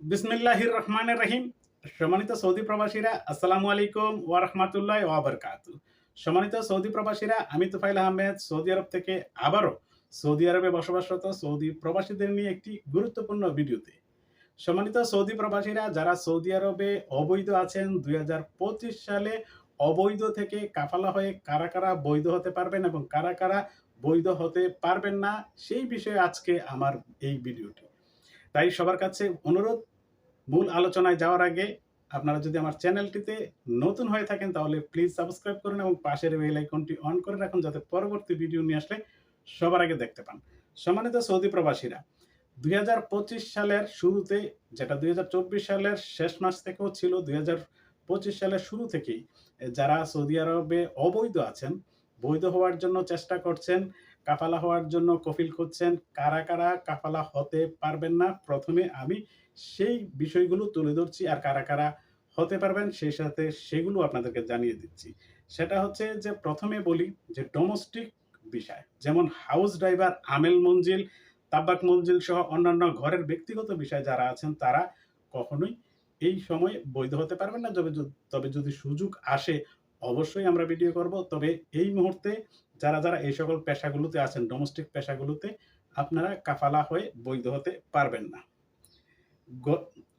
বিসমিল্লাহির রহমানের রহিম সম্মানিত সৌদি প্রবাসীরা, আসসালামু আলাইকুম ওয়া রাহমাতুল্লাহি ওয়া বারাকাতু সম্মানিত সৌদি প্রবাসীরা, আমি তুফাইল আহমেদ, সৌদি আরব থেকে আবারও সৌদি আরবে বসবাসরত সৌদি প্রবাসীদের নিয়ে একটি গুরুত্বপূর্ণ ভিডিওতে। সম্মানিত সৌদি প্রবাসীরা, যারা সৌদি আরবে অবৈধ আছেন, দুই হাজার পঁচিশ সালে অবৈধ থেকে কাফালা হয়ে কারা কারা বৈধ হতে পারবেন এবং কারা কারা বৈধ হতে পারবেন না, সেই বিষয়ে আজকে আমার এই ভিডিওটি। তাই সবার কাছে অনুরোধ, মূল আলোচনায় যাওয়ার আগে আপনারা যদি আমার চ্যানেলটিতে নতুন হয়ে থাকেন তাহলে প্লিজ সাবস্ক্রাইব করুন এবং পাশের বেল আইকনটি অন করে রাখুন যাতে পরবর্তী ভিডিও নিয়ে আসলে সবার আগে দেখতে পান। সম্মানিত সৌদি প্রবাসীরা, দুই হাজার পঁচিশ সালের শুরুতে, যেটা দুই হাজার চব্বিশ সালের শেষ মাস থেকেও ছিল, দুই হাজার পঁচিশ সালের শুরু থেকেই যারা সৌদি আরবে অবৈধ আছেন, বৈধ হওয়ার জন্য চেষ্টা করছেন কাফালা হওয়ার জন্য কফিল করছেন কারা কারা কাফালা হতে পারবেন না? প্রথমে আমি সেই বিষয়গুলো তুলে ধরছি আর কারা কারা হতে পারবেন সেই সাথে সেগুলো আপনাদেরকে জানিয়ে দিচ্ছি। সেটা হচ্ছে যে প্রথমে বলি যে ডোমেস্টিক বিষয়, যেমন হাউস ড্রাইভার আমেল মঞ্জিল, তাব্বাক মঞ্জিল সহ অন্যান্য ঘরের ব্যক্তিগত বিষয় যারা আছেন, তারা কখনোই এই সময় বৈধ হতে পারবেন না। তবে তবে যদি সুযোগ আসে অবশ্যই আমরা ভিডিও করব। তবে এই মুহূর্তে যারা যারা এই সকল পেশাগুলোতে আছেন ডোমেস্টিক পেশাগুলোতে, আপনারা কাফালা হয়ে বৈধ হতে পারবেন না।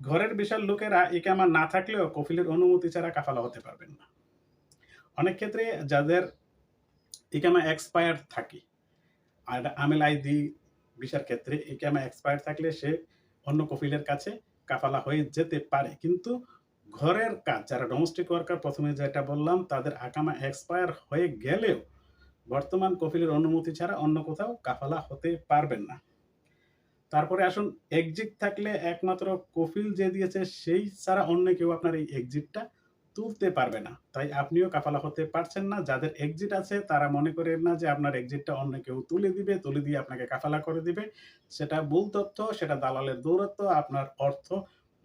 ঘরের বিশাল লোকেরা ইকামা না থাকলেও কফিলের অনুমতি ছাড়া কাফালা হতে পারবেন না। অনেক ক্ষেত্রে যাদের ইকামা এক্সপায়ার থাকে, আর আমেল আইডি ভিসার ক্ষেত্রে ইকামা এক্সপায়ার থাকলে সে অন্য কফিলের কাছে কাফালা হয়ে যেতে পারে। কিন্তু ঘরের কাজ, যারা ডোমেস্টিক ওয়ার্কার প্রথমে যেটা বললাম, তাদের আকামা এক্সপায়ার হয়ে গেলেও বর্তমান কফিলের অনুমতি ছাড়া অন্য কোথাও কাফালা হতে পারবেন না। তারপরে আসুন এক্সিট থাকলে একমাত্র কফিল যে দিয়েছে, সেই ছাড়া অন্য কেউ আপনার এই এক্সিটটা তুলতে পারবে না। তাই আপনিও কাফালা হতে পারছেন না। যাদের এক্সিট আছে, তারা মনে করেন না যে আপনার এক্সিটটা অন্য কেউ তুলে দিবে, তুলে দিয়ে আপনাকে কাফালা করে দিবে। সেটা ভুল তথ্য, সেটা দালালের দৌরত্ব, আপনার অর্থ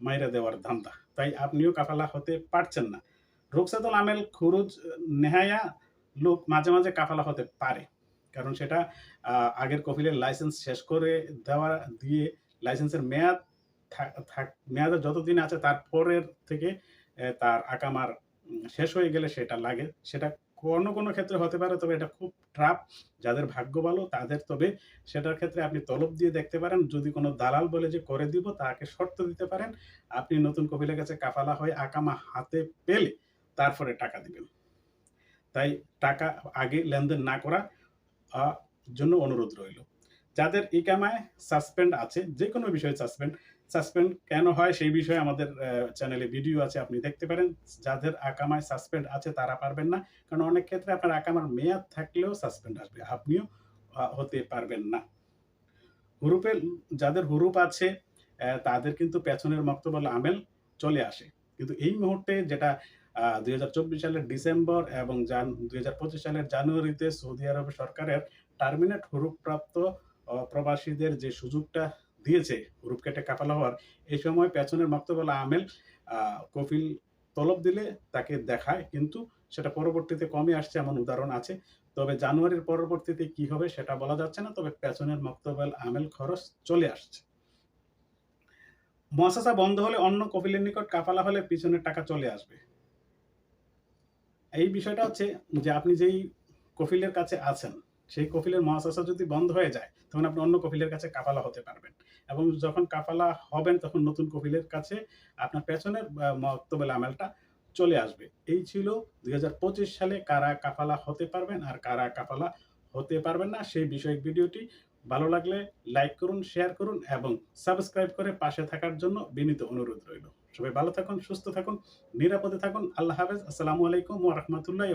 মাইরা দেওয়ার ধান্দা। তাই আপনিও কাফালা হতে পারছেন না। রোকসাদুল আমেল খুরুজ, নেহায়া লোক মাঝে মাঝে কাফালা হতে পারে। কারণ সেটা আগের কফিলের লাইসেন্স শেষ করে দেওয়া, দিয়ে লাইসেন্সের মেয়াদ মেয়াদে যতদিন আছে তারপরের থেকে তার আকামার শেষ হয়ে গেলে সেটা লাগে। সেটা কোনো কোনো ক্ষেত্রে হতে পারে, তবে এটা খুব ট্রাপ যাদের ভাগ্য ভালো তাদের, তবে সেটার ক্ষেত্রে আপনি তলব দিয়ে দেখতে পারেন, যদি কোনো দালাল বলে যে করে দিব তাকে শর্ত দিতে পারেন, আপনি নতুন কপিলের কাছে কাফালা হয়ে আকামা হাতে পেলে তারপরে টাকা দিবেন। তাই টাকা আগে লেনদেন না করা জন্য অনুরোধ রইল। যাদের ইকামায় সাসপেন্ড আছে যে কোনো বিষয়ে সাসপেন্ড সাসপেন্ড কেন হয় সেই বিষয়ে আমাদের চ্যানেলে ভিডিও আছে, আপনি দেখতে পারেন। যাদের আকামায় সাসপেন্ড আছে তারা পারবেন না। কারণ অনেক ক্ষেত্রে আপনার আকামার মেয়াদ থাকলেও সাসপেন্ড আসবে। আপনিও হতে পারবেন না। হুরুপে, যাদের হুরুপ আছে তাদের কিন্তু পেছনের মক্তব্য আমেল চলে আসে। কিন্তু এই মুহূর্তে যেটা দুই হাজার চব্বিশ সালের ডিসেম্বর এবং জান, দুই হাজার পঁচিশ সালের জানুয়ারিতে সৌদি আরব সরকারের টার্মিনেট হুরুপ প্রাপ্ত প্রবাসীদের যে সুযোগটা দিয়েছে হুরুপ কেটে হওয়ার, এই সময় পেছনের মক্তব্য আমেল কফিল তলব দিলে তাকে দেখায়, কিন্তু সেটা পরবর্তীতে কমে আসছে এমন উদাহরণ আছে। তবে জানুয়ারির পরবর্তীতে কি হবে সেটা বলা যাচ্ছে না, তবে পেছনের মক্তবেল আমেল খরচ চলে আসছে। মহাসাসা বন্ধ হলে অন্য কপিলের নিকট কাফালা হলে পিছনের টাকা চলে আসবে। এই বিষয়টা হচ্ছে যে আপনি যেই কফিলের কাছে আছেন, সেই কফিলের মহাসাসা যদি বন্ধ হয়ে যায়, তখন আপনি অন্য কফিলের কাছে কাফালা হতে পারবেন। এবং যখন কাফালা হবেন তখন নতুন কফিলের কাছে আপনার পেছনের মক্তবেল আমেলটা চলে আসবে। এই ছিল দুই হাজার পঁচিশ সালে কারা কাফালা হতে পারবেন আর কারা কাফালা হতে পারবেন না। সেই বিষয়ক ভিডিওটি ভালো লাগলে লাইক করুন, শেয়ার করুন এবং সাবস্ক্রাইব করে পাশে থাকার জন্য বিনীত অনুরোধ রইল। সবাই ভালো থাকুন, সুস্থ থাকুন, নিরাপদে থাকুন। আল্লাহ হাফেজ। আসসালামু আলাইকুম ওয়া রাহমাতুল্লাহি